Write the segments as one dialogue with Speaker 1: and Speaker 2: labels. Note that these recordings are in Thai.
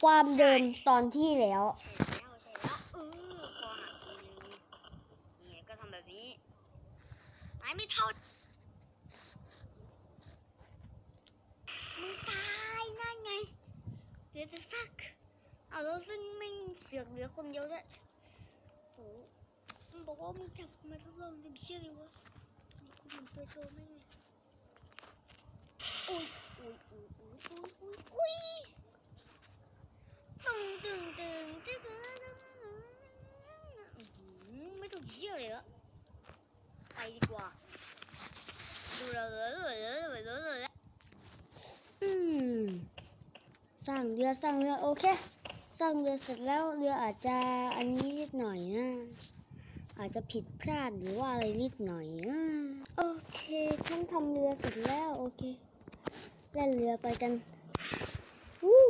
Speaker 1: ความเดิมตอนที่แล้ว
Speaker 2: ใช่แล้วใช่แล้วเออคอหักทีนึงนี่ไงก็ทำแบบนี้ไม้ไม่เท่ามึงตายนั่นไงเดี๋ยวจะซักเอาแล้วซึ่งแม่งเสือกเหลือคนเดียวด้วยโอ้มันบอกว่ามึงจับมาทดลองจะเชื่อเลยวะนี่กูเหมือนตัวโชว์แม่งเลยอุ้ยอุ้ยอุ้ยอุ้ยอุ้ยอุ้ยอุ้ย ตึงตึงตึงตึงไม่ต้องเชื่อเลยอะไปดีกว่าดูเลยเลยเลยเลยเลยเลย
Speaker 1: อืมสร้างเรือสร้างเรือโอเค สร้างเรือเสร็จแล้วเรืออาจจะอันนี้นิดหน่อยนะ อาจจะผิดพลาดหรือว่าอะไรนิดหน่อยอโอเคฉันทำเรือเสร็จแล้วโอเคแล่นเรือไปกันวู้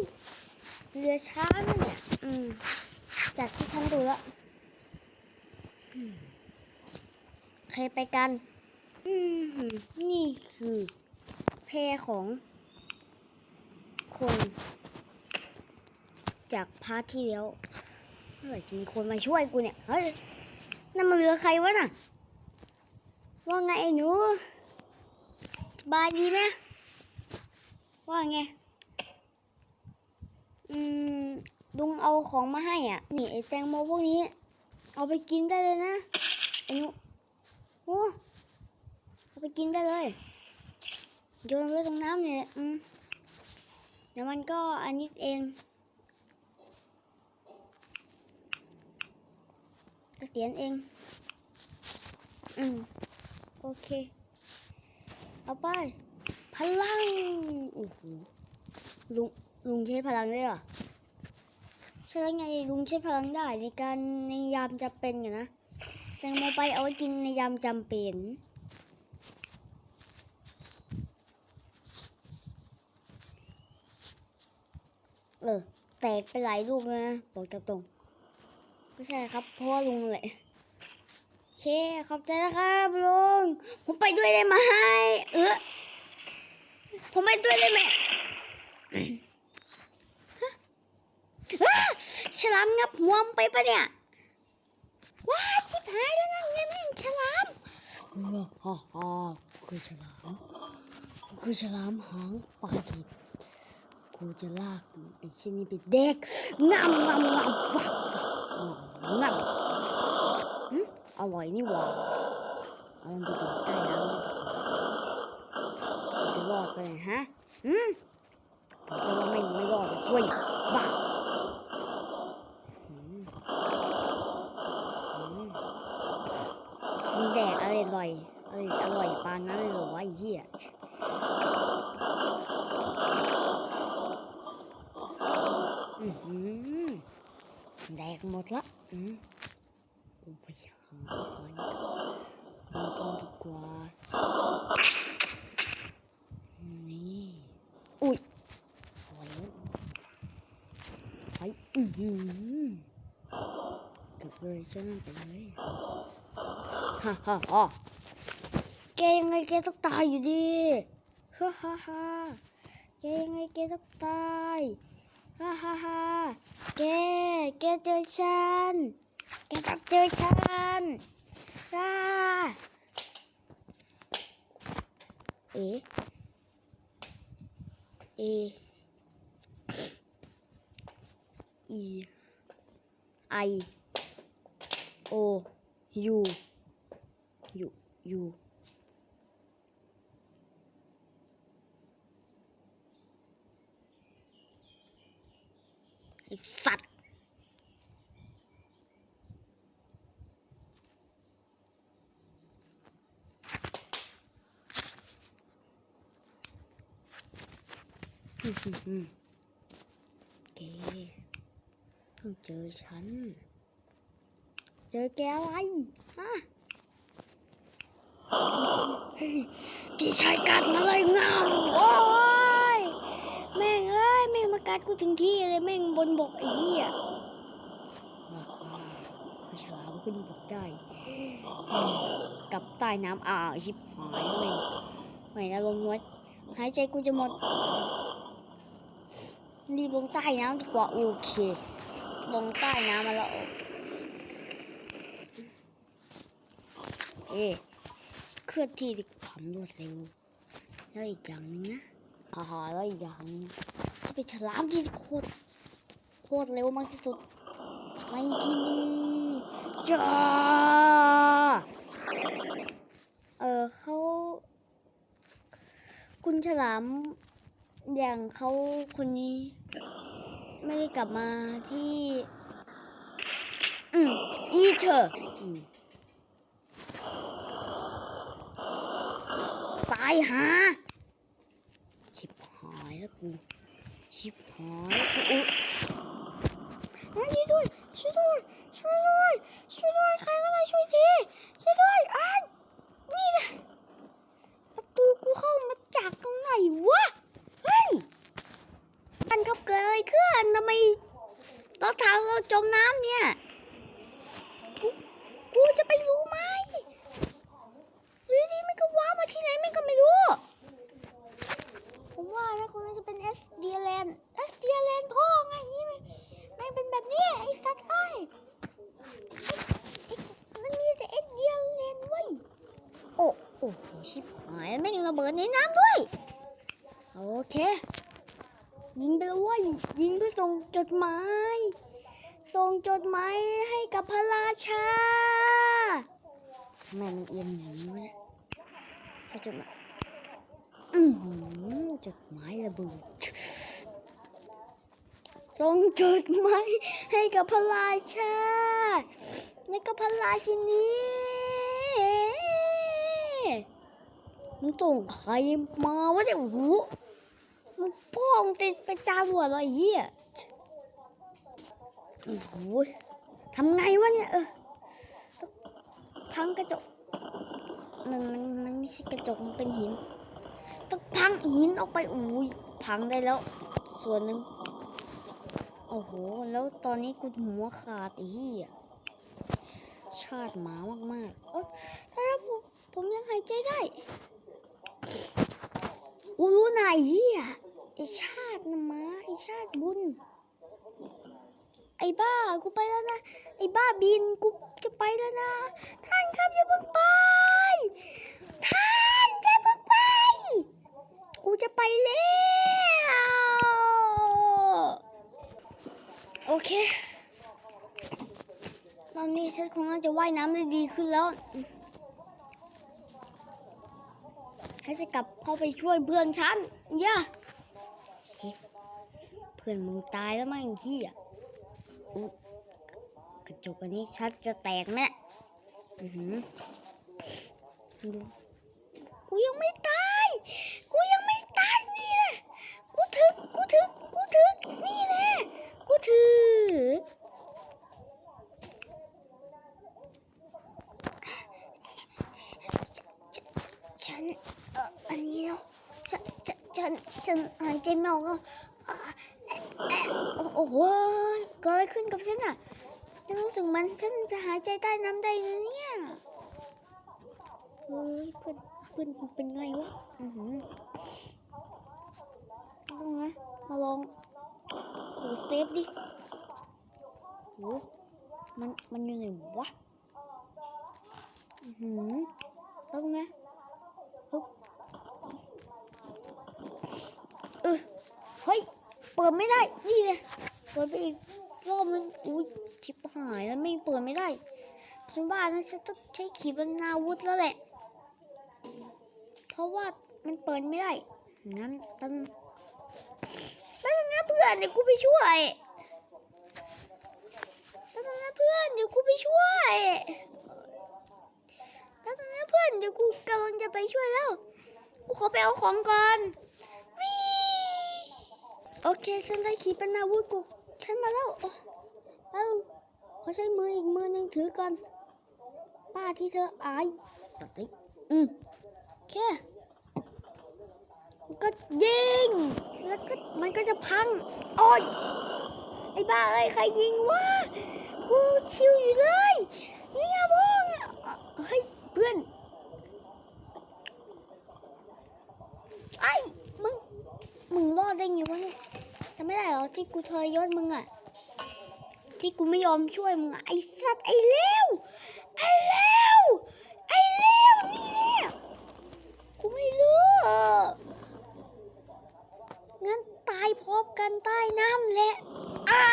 Speaker 1: เรือช้านะเนี่ย อืม จากที่ฉันดูแล้วอืมใครไปกัน อืม นี่คือ เพของ คน จากพาร์ทที่แล้วเมื่อไหร่จะมีคนมาช่วยกูเนี่ย เฮ้ยนั่นมันเรือใครวะน่ะ ว่าไงไอ้หนู สบายดีไหมว่าไง อืมลุงเอาของมาให้อะ นี่ไอ้แตงโมพวกนี้ เอาไปกินได้เลยนะไอ้นูโอ้เอาไปกินได้เลยโยนไว้ตรงน้ำเนี่ยอืมเดี๋ยวมันก็อันนี้เองเกษียณเอง อืม โอเค เอาไป พลังโอ้โหลุง ลุงใช้พลังได้เหรอใช่แล้วไงลุงใช้พลังได้ในการในยามจำเป็นกันนะแตงโมไปเอาไว้กินในยามจำเป็นเออแตกไปหลายลูกนะบอกตรงๆไม่ใช่ครับ เพราะว่าลุงแหละโอเคขอบใจนะครับลุงผมไปด้วยได้ไหมเออผมไปด้วยได้ไหมฮะฮะ ฉลามงับหัวมงไปปะเนี่ย ว้าชิบหายแล้วนั่นไงแม่งฉลามว้าฮ่าฮ่าคือฉลามคือฉลามหางปลาดิบกูจะลากไอ้เช่นนี้ไปเด็กงามงามงามฟักฟักงามงามหึอร่อยนี่หว่าเอามันไปเด็กใต้น้ำเลยดีกว่าจะรอดไปไหนฮะหืมผมจะว่าไม่ไม่รอดหรอกเว้ยบ้าหืมหืมมึงแดกอะไรอร่อยอะไรอร่อยปานนั้นเลยเหรอวะไอ้เหี้ย อือแดกหมดละอืมโอ้ยหาอาหารมันกินดีกว่านี่อุ้ยโอ้ยไปอือหือเก็บเลยฉันไปเลยฮ่าฮ่าฮ่าแกยังไงแกต้องตายอยู่ดีฮ่าฮ่าฮ่าแกยังไงแกต้องตาย ฮ่าฮ่าฮ่าแกแกเจอฉันแกต้องเจอฉันฮ่าเอเอ อีไอโอยูยูยูไอสัตว์ อืมอืมอืมแกต้องเจอฉัน เจอแกอะไรฮะเฮ้ยพี่ชายกัดมาเลยงาโอ้ยแม่งเอ้ยแม่งมากัดกูถึงที่เลยแม่งบนบกไอ้เหี้ยว้าวคือฉลามขึ้นบกได้อืมกลับใต้น้ำอ่าวชิบหายแม่งไม่นะลมวัดหายใจกูจะหมด รีบลงใต้น้ำดีกว่าโอเค ลงใต้น้ำมาแล้วเอ๊ะเคลื่อนที่ด้วยความรวดเร็วแล้วอีกอย่างนึงนะฮ่าฮ่าแล้วอีกอย่างนึงจะเป็นฉลามที่โคตรโคตรเร็วมากที่สุดในที่นี้จ้าเออเขาคุณฉลามอย่างเขาคนนี้ ไม่ได้กลับมาที่ อืมอีเธออืมตายหาชิบหายแล้วกูชิบหายแล้วกูอุ๊ยช่วยด้วยช่วยด้วยช่วยด้วยช่วยด้วยใครก็ได้ช่วยทีช่วยด้วยอ้ายนี่นะประตูกูเข้ามาจากตรงไหนวะ มันครับเกิดอะไรขึ้นทำไมรถถังเราจมน้ำเนี่ย กูจะไปรู้ไหมหรือนี่มันก็ว้ามาที่ไหนมันก็ไม่รู้ ผมว่านะคงน่าจะเป็นเอสเดียแลนด์เอสเดียแลนด์พ่อไงนี่มันไม่เป็นแบบนี้ไอ้สัตว์ไอ้มันมีแต่เอสเดียแลนด์เว้ยโอ้โหชิบหายแม่งระเบิดในน้ำด้วย โอเค ยิงเพื่อส่งจดหมาย ส่งจดหมายให้กับพระราชาทำไมมันเอียงอย่างนี้วะเนี่ยถ้าจดหมายอือหือจดหมายระเบิดส่งจดหมายให้กับพระราชา และก็พระราชินีมึงส่งใครมาวะเนี่ยโอ้ มึงพ่องติดไปจารวเหรอไอ้เหี้ยโอ้โหทำไงวะเนี่ยเออพังกระจก มันมันมันไม่ใช่กระจกมันเป็นหิน ต้องพังหินออกไปอุ้ยพังได้แล้ว ส่วนหนึ่งโอ้โห แล้วตอนนี้กูหัวขาดอ้เหี้ยชาติหมามากๆเอ้ยแต่ผมผมยังหายใจได้ กูรู้นายเฮีย ไอชาตินะมาไอชาติบุญ ไอบ้ากูไปแล้วนะ ไอบ้าบินกูจะไปแล้วนะ ท่านครับอย่าเพิ่งไป ท่านอย่าเพิ่งไป กูจะไปแล้ว โอเคตอนนี้ฉันคงน่าจะว่ายน้ำได้ดีขึ้นแล้วให้จะกลับเข้าไปช่วยเพื่อนฉันย่า พื่อนมึงตายแล้วมั้งที่อะกระจกอันนี้ชัดจะแตกแน่อือหือดูกูยังไม่ตาย กูยังไม่ตายนี่นะกูถึก กูถึก กูถึก นี่แน่กูถึกฉันเอออันนี้แล้วฉันฉันฉันฉันหายใจไม่ออก โอ้โหเกิดอะไรขึ้นกับฉันอะฉันรู้สึกมันฉันจะหายใจใต้น้ำได้เนี่ยเฮ้ยเพื่อนเพื่อนเป็นไงวะอือหือลองนะมาลองโหเซฟดิโหมันมันอยู่ไหนวะอือหือแล้วไงเออเฮ้ย ปิดไม่ได้ นี่เลยเปิดไปอีกรอบนึงอุ้ยชิบหายแล้วไม่เปิดไม่ได้ฉันว่านะฉันต้องใช้ขีปนาวุธแล้วแหละ เพราะว่ามันเปิดไม่ได้ งั้นแป๊บนึงแป๊บนึงนะเพื่อนเดี๋ยวกูไปช่วยแป๊บนึงนะเพื่อนเดี๋ยวกูไปช่วยแป๊บนึงนะเพื่อนเดี๋ยวกูกำลังจะไปช่วยแล้ว กูขอไปเอาของก่อน เคฉันได้ขีปนาวุธกูฉันมาแล้วโอ้เอาเขาใช้มืออีกมือหนึ่งถือก่อนป้าที่เธออายเฮ้ยอืมโอเคก็ยิง แล้วก็มันก็จะพังโอ้ยไอ้บ้าเอ้ยใครยิงวะกูชิวอยู่เลยยิงอะพงอะเฮ้ยเพื่อนไอ้มึงมึงรอดได้ไงวะเนี่ย จำไม่ได้หรอที่กูทรยศมึงอะที่กูไม่ยอมช่วยมึงอะไอ้สัตว์ไอ้เลวไอ้เลวไอ้เลวนี่เนี่ยกูไม่รู้งั้นตายพร้อมกันใต้น้ำแหละอ้า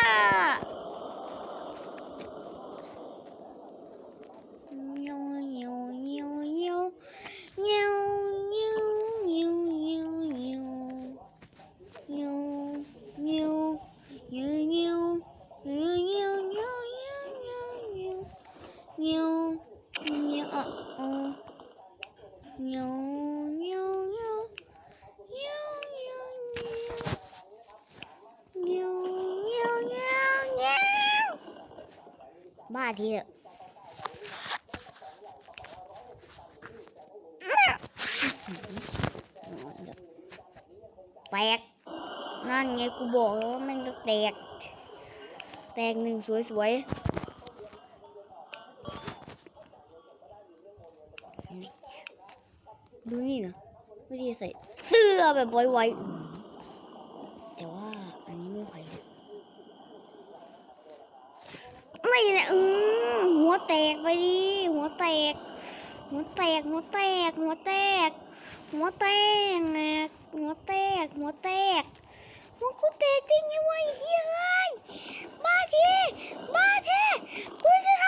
Speaker 1: ba thì được Quẹt นั่นไงกูบอกแล้วว่าแม่งจะแตก แตกหนึ่งสวยๆ ดูนี่นะวิธีใส่เสื้อแบบไวๆแต่ว่าอันนี้ไม่ไหวไม่เนี่ยอื แตกไปดิ หัวแตก หัวแตก หัวแตก หัวแตก หัวแตกนะหัวแตก หัวแตกมันกูแตกได้ไงวะเฮียเอ้ยมาทีมาทีกูจะท